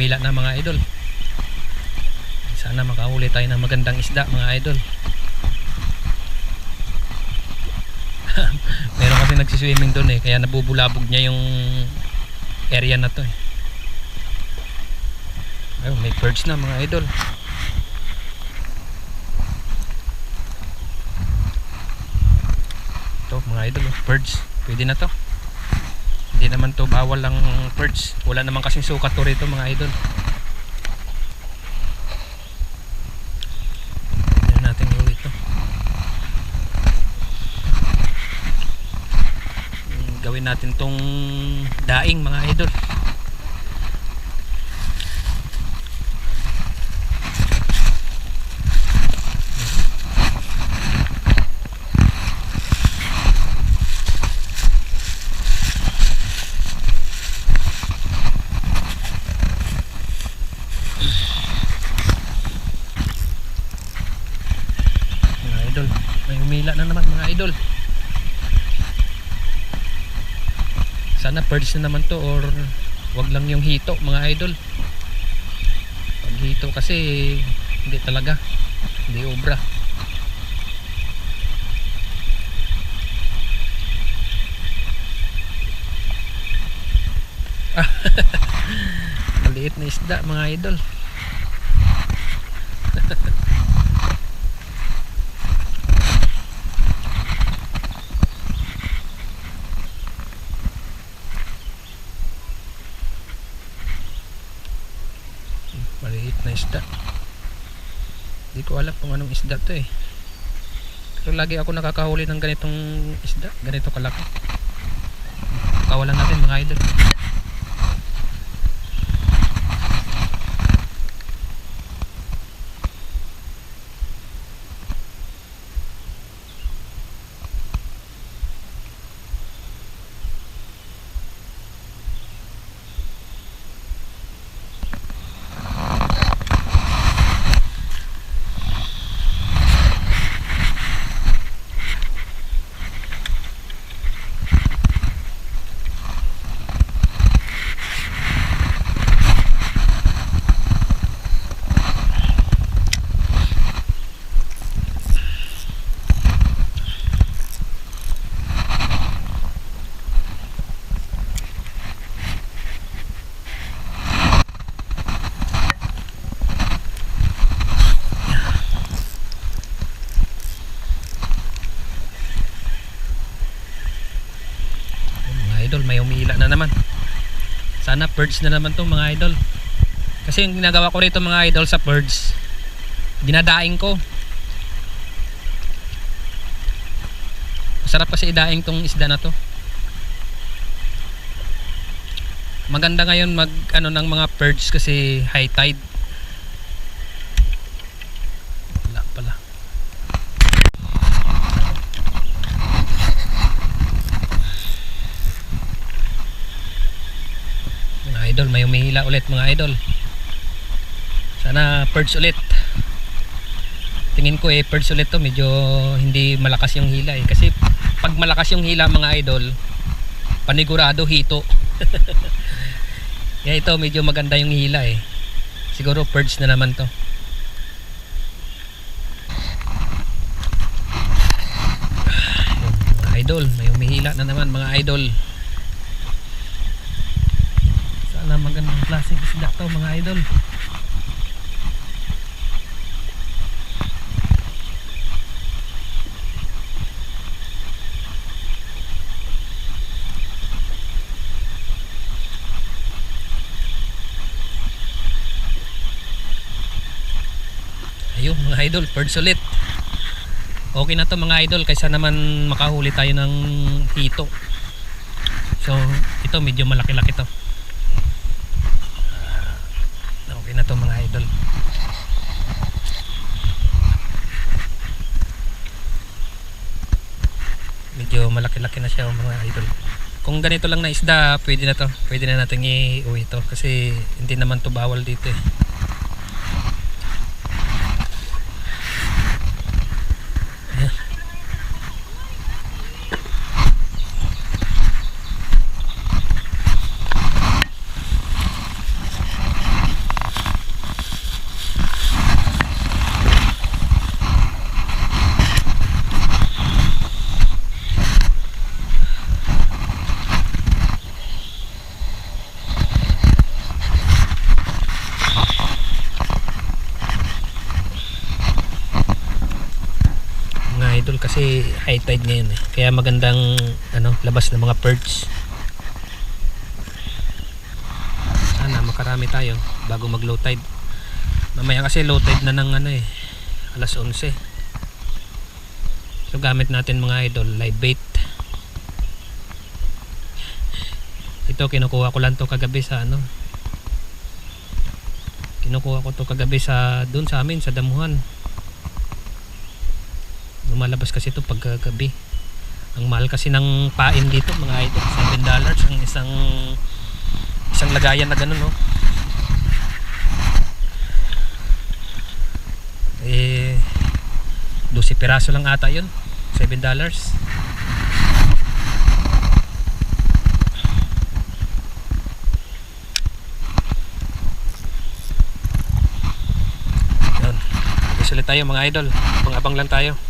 Idol may umila na mga idol. Sana makahuli tayo ng magandang isda mga idol. Meron kasi nagsiswimming doon eh. Kaya nabubulabog niya yung area na to eh. Ayun, may birds na mga idol. To mga idol oh, birds. Pwede na to hindi naman to bawal lang birds wala naman kasing sukat to rito mga idol. Tignan natin ulit to. Mm, gawin natin tong daing mga idol humihila na naman mga idol. Sana birds na naman to or wag lang yung hito mga idol. Pag hito kasi hindi talaga. Hindi obra. Maliit na isda mga idol. Maliit na isda. Hindi ko alam kung anong isda to eh. Pero lagi ako nakakahuli ng ganitong isda. Ganito kalaki. Kawalan natin mga idol. mga idol may umiila na naman. Sana birds na naman to mga idol. Kasi yung ginagawa ko rito mga idol sa birds dinadaing ko. Masarap kasi idaing tong isda na to. Maganda ngayon mag ano ng mga birds kasi high tide wala pala mga idol may umihila ulit mga idol. Sana birds ulit. Tingin ko eh birds ulit to. Medyo hindi malakas yung hila eh. Kasi pag malakas yung hila mga idol panigurado hito. Kaya ito medyo maganda yung hila eh. Siguro birds na naman to. Idol may umihila na naman mga idol sana magandang klaseng isda to mga idol. Ayun mga idol birds ulit okay na to mga idol. Kaysa naman makahuli tayo ng hito. So ito medyo malaki-laki to okay na to mga idol. Medyo malaki-laki na siya oh, mga idol. Kung ganito lang na isda pwede na to. Pwede na natin i-uwi to. Kasi hindi naman to bawal dito eh Ayan. mga idol kasi high tide ngayon eh. Kaya magandang ano, labas ng mga perch. Sana makarami tayo bago mag low tide. Mamaya kasi low tide na ng ano eh, alas 11. So gamit natin mga idol, live bait. Ito kinukuha ko lang to kagabi sa ano. Kinukuha ko to kagabi sa doon sa amin sa damuhan lumalabas kasi ito pagkagabi ang mahal kasi ng pain dito mga idol 7 dollars ang isang isang lagayan na ganun no eh 12 piraso lang ata yun 7 dollars. Yun. Ulit tayo mga idol. Pang-abang lang tayo.